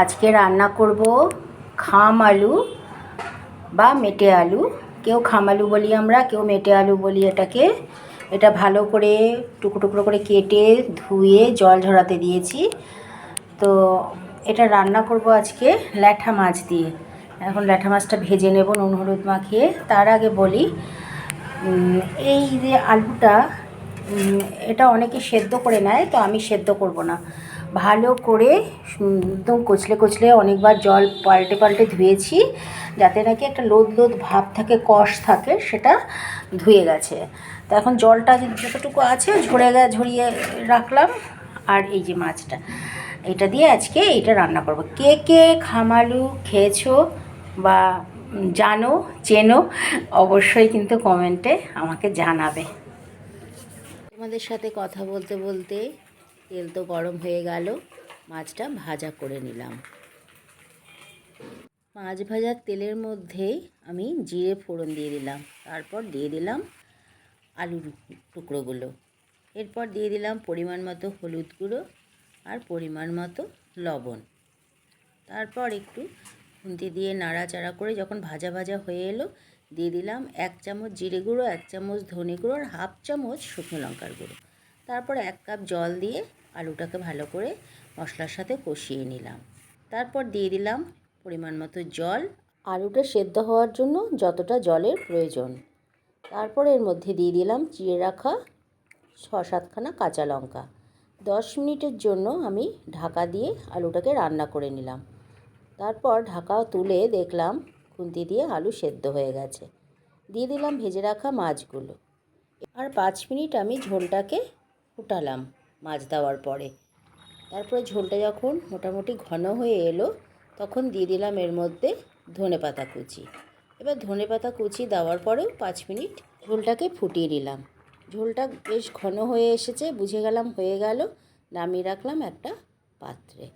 আজকে রান্না করব খাম আলু বা মেটে আলু। কেউ খাম আলু বলি আমরা, কেউ মেটে আলু বলি এটাকে। এটা ভালো করে টুকরো টুকরো করে কেটে ধুয়ে জল ঝরাতে দিয়েছি। তো এটা রান্না করব আজকে ল্যাঠা মাছ দিয়ে। এখন ল্যাঠা মাছটা ভেজে নেব নুন, হলুদ মাখিয়ে। তার আগে বলি এই যে আলুটা এটা অনেকে সেদ্ধ করে নেয়, তো আমি সেদ্ধ করব না। ভালো করে একদম কচলে কচলে অনেকবার জল পাল্টে পাল্টে ধুয়েছি, যাতে নাকি একটা লোদ লোদ ভাব থাকে, কষ থাকে, সেটা ধুয়ে গেছে। তো এখন জলটা যতটুকু আছে, ঝরে গে, ঝরিয়ে রাখলাম, আর এই যে মাছটা। এটা দিয়ে আজকে এটা রান্না করব। কে কে খামালু খেয়েছো বা জানো, চেনো, অবশ্যই কিন্তু কমেন্টে আমাকে জানাবে। তোমাদের সাথে কথা বলতে বলতে তেল তো গরম হয়ে গেল, মাছটা ভাজা করে নিলাম। মাছ ভাজার তেলের মধ্যেই আমি জিরে ফোড়ন দিয়ে দিলাম, তারপর দিয়ে দিলাম আলুর টুকরোগুলো। এরপর দিয়ে দিলাম পরিমাণ মতো হলুদ গুঁড়ো আর পরিমাণ মতো লবণ। তারপর একটু খুন্তি দিয়ে নাড়াচাড়া করে যখন ভাজা ভাজা হয়ে এলো দিয়ে দিলাম এক চামচ জিরে গুঁড়ো, এক চামচ ধনে গুঁড়ো আর হাফ চামচ শুকনো লঙ্কার গুঁড়ো। তারপর এক কাপ জল দিয়ে আলুটাকে ভালো করে মশলার সাথে কষিয়ে নিলাম। তারপর দিয়ে দিলাম পরিমাণ মতো জল। আলুটা সেদ্ধ হওয়ার জন্য যতটা জলের প্রয়োজন। তারপর এর মধ্যে দিয়ে দিলাম চিড়ে রাখা ছ সাতখানা কাঁচা লঙ্কা। দশ মিনিটের জন্য আমি ঢাকা দিয়ে আলুটাকে রান্না করে নিলাম। তারপর ঢাকা তুলে দেখলাম খুন্তি দিয়ে আলু সেদ্ধ হয়ে গেছে। দিয়ে দিলাম ভেজে রাখা মাছগুলো। আর পাঁচ মিনিট আমি ঝোলটাকে ফুটালাম মাছ দেওয়ার পরে। তারপরে ঝোলটা যখন মোটামুটি ঘন হয়ে এলো, তখন দিয়ে দিলাম এর মধ্যে ধনে পাতা কুচি। এবার ধনে পাতা কুচি দেওয়ার পরেও পাঁচ মিনিট ঝোলটাকে ফুটিয়ে নিলাম। ঝোলটা বেশ ঘন হয়ে এসেছে, বুঝে গেলাম হয়ে গেল, নামিয়ে রাখলাম একটা পাত্রে।